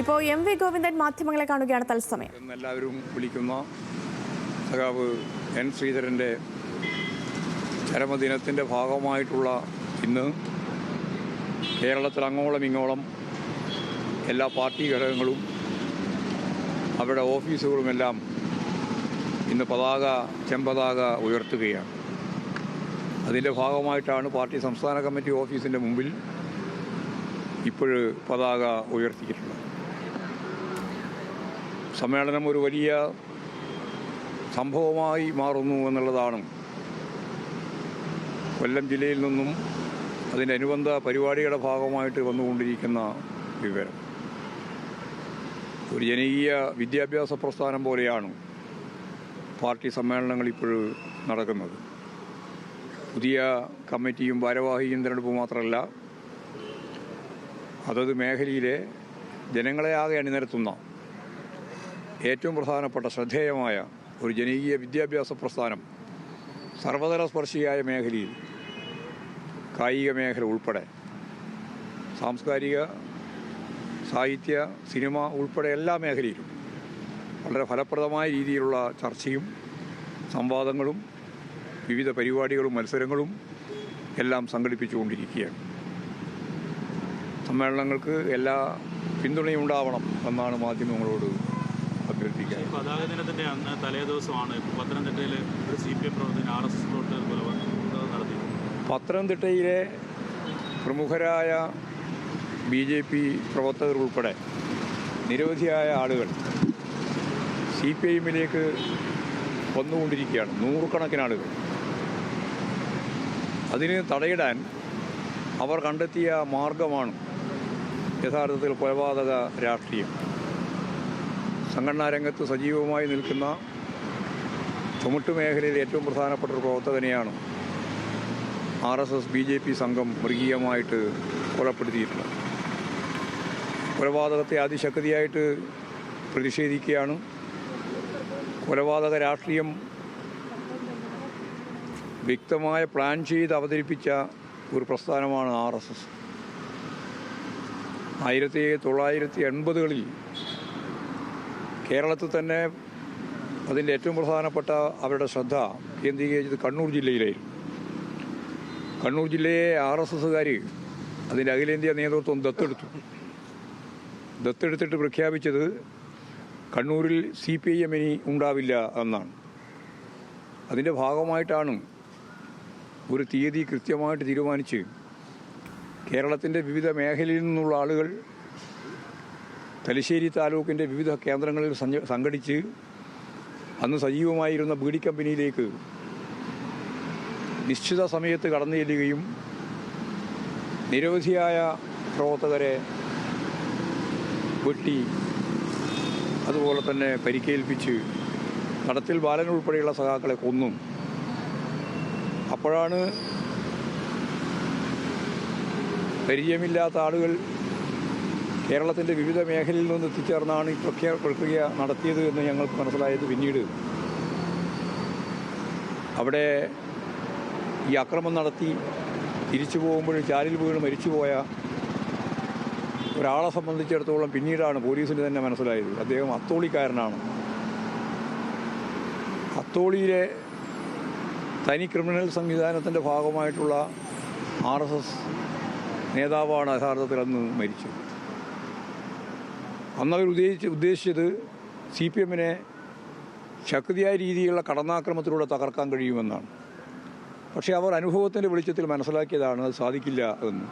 ഇപ്പോൾ M V Govindan മാധ്യമങ്ങളെ കാണുകയാണ് തത്സമയം. എല്ലാവരും വിളിക്കുന്ന. സഖാവ് എൻ ശ്രീധരന്റെ ചരമദിനത്തിന്റെ ഭാഗമായിട്ടുള്ള ഇന്ന് കേരളത്തിൽ അങ്ങോളം ഇങ്ങോളം എല്ലാ പാർട്ടി ഘടകങ്ങളും അവരുടെ ഓഫീസുകളുമെല്ലാം ഇന്ന് പതാക ചെമ്പതാക ഉയർത്തുകയാണ്. അതിന്റെ ഭാഗമായിട്ടാണ് പാർട്ടി സംസ്ഥാന കമ്മിറ്റി ഓഫീസിന്റെ മുമ്പിൽ ഇപ്പോൾ പതാക ഉയർത്തിയിട്ടുള്ളത്. സമ്മേളനം ഒരു വലിയ സംഭവമായി മാറുന്നു എന്നുള്ളതാണ്. കൊല്ലം ജില്ലയിൽ നിന്നും അതിന്റെ അനുബന്ധ പരിപാടിയുടെ ഭാഗമായിട്ട് വന്നുകൊണ്ടിരിക്കുന്ന വിവരം. ഒരു ജനകീയ വിദ്യാഭ്യാസ പ്രസ്ഥാനം പോലെയാണ് പാർട്ടി സമ്മേളനങ്ങൾ ഇപ്പോൾ നടക്കുന്നത്. പുതിയ കമ്മിറ്റിയും ഭാരവാഹിയും തിരഞ്ഞെടുപ്പ് മാത്രമല്ല അതത് മേഖലയിലെ ജനങ്ങളെ ആകെ അണിനിരത്തുന്ന ഏറ്റവും പ്രധാനപ്പെട്ട ശ്രദ്ധേയമായ ഒരു ജനകീയ വിദ്യാഭ്യാസ പ്രസ്ഥാനം സർവതല സ്പർശിയായ മേഖലയിൽ കായിക മേഖല ഉൾപ്പെടെ സാംസ്കാരിക സാഹിത്യ സിനിമ ഉൾപ്പെടെ എല്ലാ മേഖലയിലും വളരെ ഫലപ്രദമായ രീതിയിലുള്ള ചർച്ചയും സംവാദങ്ങളും വിവിധ പരിപാടികളും മത്സരങ്ങളും എല്ലാം സംഘടിപ്പിച്ചുകൊണ്ടിരിക്കുകയാണ്. സമ്മേളനങ്ങൾക്ക് എല്ലാ പിന്തുണയും ഉണ്ടാവണം എന്നാണ് മാധ്യമങ്ങളോട് അഭ്യർത്ഥിക്കുക പതാക ദിനത്തിന്റെ അന്ന് തലേ ദിവസമാണ് പത്തനംതിട്ടയിൽ ഒരു സി പി എം പ്രവർത്തകൻ ആർ എസ് എസ് പ്രവർത്തകർ നടത്തി പത്തനംതിട്ടയിലെ പ്രമുഖരായ ബി ജെ പി പ്രവർത്തകർ ഉൾപ്പെടെ നിരവധിയായ ആളുകൾ സി പി ഐ എമ്മിലേക്ക് വന്നുകൊണ്ടിരിക്കുകയാണ്. നൂറുകണക്കിന് ആളുകൾ. അതിന് തടയിടാൻ അവർ കണ്ടെത്തിയ മാർഗമാണ് യഥാർത്ഥത്തിൽ കൊലപാതക രാഷ്ട്രീയം. സംഘടനാ രംഗത്ത് സജീവമായി നിൽക്കുന്ന ചുമട്ട് മേഖലയിൽ ഏറ്റവും പ്രധാനപ്പെട്ട ഒരു പ്രവർത്തകനെയാണ് R S S B J P സംഘം മൃഗീയമായിട്ട് കൊലപ്പെടുത്തിയിട്ടുള്ളത്. കൊലപാതകത്തെ അതിശക്തിയായിട്ട് പ്രതിഷേധിക്കുകയാണ്. കൊലപാതക രാഷ്ട്രീയം വ്യക്തമായ പ്ലാൻ ചെയ്ത് അവതരിപ്പിച്ച ഒരു പ്രസ്ഥാനമാണ് ആർ എസ് എസ്. ആയിരത്തി തൊള്ളായിരത്തി എൺപതുകളിൽ കേരളത്തിൽ തന്നെ അതിന്റെ ഏറ്റവും പ്രധാനപ്പെട്ട അവരുടെ ശ്രദ്ധ കേന്ദ്രീകരിച്ചത് കണ്ണൂർ ജില്ലയിലായിരുന്നു. കണ്ണൂർ ജില്ലയെ ആർ എസ് എസ്സുകാർ അതിന്റെ അഖിലേന്ത്യാ നേതൃത്വം ദത്തെടുത്തു. ദത്തെടുത്തിട്ട് പ്രഖ്യാപിച്ചത് കണ്ണൂരിൽ സി പി ഐ എം ഇനി ഉണ്ടാവില്ല എന്നാണ്. അതിന്റെ ഭാഗമായിട്ടാണ് ഒരു തീയതി കൃത്യമായിട്ട് തീരുമാനിച്ച് കേരളത്തിന്റെ വിവിധ മേഖലയിൽ നിന്നുള്ള ആളുകൾ തലശ്ശേരി താലൂക്കിന്റെ വിവിധ കേന്ദ്രങ്ങളിൽ സംഘടിച്ച് അന്ന് സജീവമായിരുന്ന ബീഡി കമ്പനിയിലേക്ക് നിശ്ചിത സമയത്ത് കടന്നു ചെല്ലുകയും നിരവധിയായ പ്രവർത്തകരെ വെട്ടി അതുപോലെ തന്നെ പരിക്കേൽപ്പിച്ച് കടത്തിൽ ബാലൻ ഉൾപ്പെടെയുള്ള സഖാക്കളെ കൊന്നും. അപ്പോഴാണ് പരിചയമില്ലാത്ത ആളുകൾ കേരളത്തിന്റെ വിവിധ മേഖലയിൽ നിന്ന് എത്തിച്ചേർന്നാണ് ഈ പ്രഖ്യാ പ്രക്രിയ നടത്തിയത് എന്ന് ഞങ്ങൾക്ക് മനസ്സിലായത് പിന്നീട്. അവിടെ ഈ അക്രമം നടത്തി തിരിച്ചു പോകുമ്പോൾ ചാലിൽ വീണ് മരിച്ചുപോയ ഒരാളെ സംബന്ധിച്ചിടത്തോളം പിന്നീടാണ് പോലീസിന് തന്നെ മനസ്സിലായത്. അദ്ദേഹം അത്തോളിക്കാരനാണ്. അത്തോളിയിലെ തനി ക്രിമിനൽ സംവിധാനത്തിന്റെ ഭാഗമായിട്ടുള്ള ആർ നേതാവാണ് യഥാർത്ഥത്തിൽ അന്ന് മരിച്ചത്. അന്ന് അവർ ഉദ്ദേശിച്ച് ഉദ്ദേശിച്ചത് സി പി എമ്മിനെ ശക്തിയായ രീതിയിലുള്ള കടന്നാക്രമത്തിലൂടെ തകർക്കാൻ കഴിയുമെന്നാണ്. പക്ഷേ അവർ അനുഭവത്തിന്റെ വെളിച്ചത്തിൽ മനസ്സിലാക്കിയതാണ് അത് സാധിക്കില്ല എന്ന്.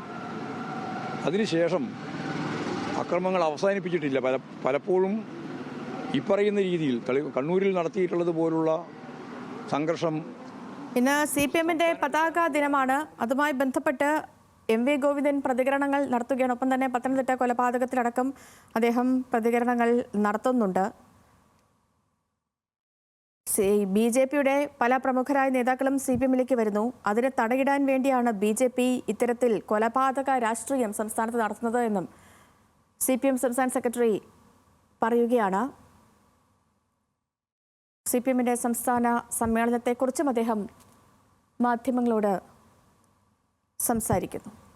അതിനുശേഷം അക്രമങ്ങൾ അവസാനിപ്പിച്ചിട്ടില്ല. പല പലപ്പോഴും ഈ പറയുന്ന രീതിയിൽ കണ്ണൂരിൽ നടത്തിയിട്ടുള്ളത് പോലുള്ള സംഘർഷം ഇന്ന് സി പി എമ്മിന്റെ പതാക ദിനമാണ്. അതുമായി ബന്ധപ്പെട്ട് എം വി ഗോവിന്ദൻ പ്രതികരണങ്ങൾ നടത്തുകയാണ്. ഒപ്പം തന്നെ പത്തനംതിട്ട കൊലപാതകത്തിലടക്കം അദ്ദേഹം പ്രതികരണങ്ങൾ നടത്തുന്നുണ്ട്. ബി ജെ പിയുടെ പല പ്രമുഖരായ നേതാക്കളും സി പി എമ്മിലേക്ക് വരുന്നു. അതിനെ തടയിടാൻ വേണ്ടിയാണ് ബി ജെ പി ഇത്തരത്തിൽ കൊലപാതക രാഷ്ട്രീയം സംസ്ഥാനത്ത് നടത്തുന്നത് എന്നും സി പി എം സംസ്ഥാന സെക്രട്ടറി പറയുകയാണ്. സി പി എമ്മിന്റെ സംസ്ഥാന സമ്മേളനത്തെക്കുറിച്ചും അദ്ദേഹം മാധ്യമങ്ങളോട് സംസാരിക്കുന്നു.